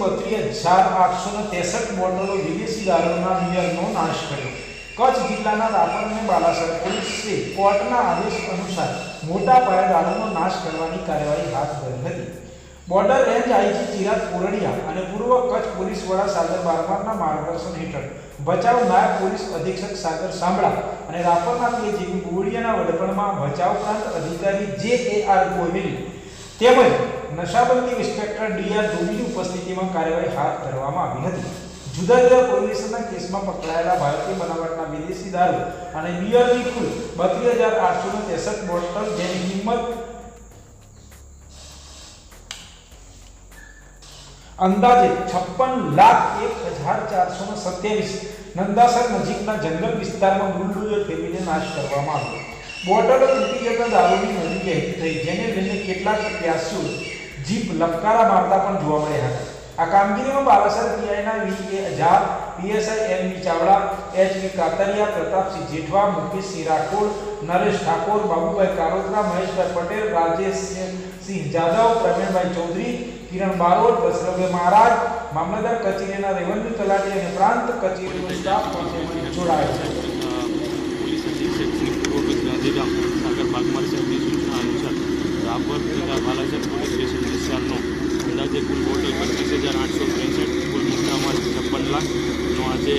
બત્રીસ હજાર આઠસો ને ત્રેસઠ બોટલો વિદેશી દારૂના બિયરનો નાશ કર્યો. કચ્છ જિલ્લાના રાપર અને બાલાસર પોલીસે કોર્ટના આદેશ અનુસાર મોટા પાયે દારૂનો નાશ કરવાની કાર્યવાહી હાથ ધરી હતી. Border range IG Chirag Puraniya અને પૂર્વ કચ્છ પોલીસ વડા સાગર બારમારના માર્ગદર્શન હેઠળ ભચાઉ નાયબ પોલીસ અધિક્ષક સાગર સાંભળા અને રાપરના પીએજીપી બોડિયાના વડપણમાં ભચાઉ પ્રાંત અધિકારી જે એ આર ગોહિલ તેમજ નશાબંધી ઇન્સ્પેક્ટર ડીઆર દુબીની ઉપસ્થિતિમાં કાર્યવાહી હાથ ધરવામાં આવી હતી. જુદા જુદા પ્રોહિબિશનના કેસમાં પકડાયેલા ભારતીય બનાવટના વિદેશી દારૂ અને બિયરની કુલ બત્રીસ હજાર આઠસો ત્રેસઠ બોટલ જેની કિંમત અંદાજે છપ્પન લાખ એક હજાર ચારસો સત્યાવીસ નંદાસર નજીકના જંગલ વિસ્તારમાં બુલડોઝર ફેરવીને નાશ કરવામાં આવ્યો. બોટલો તૂટી જતા દારૂની નદી થઈ, જેને લઈને કેટલાક પ્રત્યાશીઓ જીપ લપકારા મારતા પણ જોવા મળ્યા હતા. આ કામગીરીમાં Balasar પીઆઈના V A Hajar PSI M V Chavda, H V Katariya, Pratapsinh Jethva Mukeshsinh Rathod Naresh Thakor, Babubhai Karotara, Maheshbhai Patel, Rajesh Singh Jadav, Pravinbhai Chaudhari, Kiran Barot Dashrathbhai Maharaj, મામલતદાર કચેરીના રેવન્યુ તલાટી અને પ્રાંત કચેરીનો સ્ટાફ પણ જોડાયો છે. સાગર બાગમાર સૂચના અનુસાર રાપર જિલ્લા બાલાસર પોલીસ હજાર આઠસો ત્રેસઠ કુલ મુદ્દામાં છપ્પન લાખનો આજે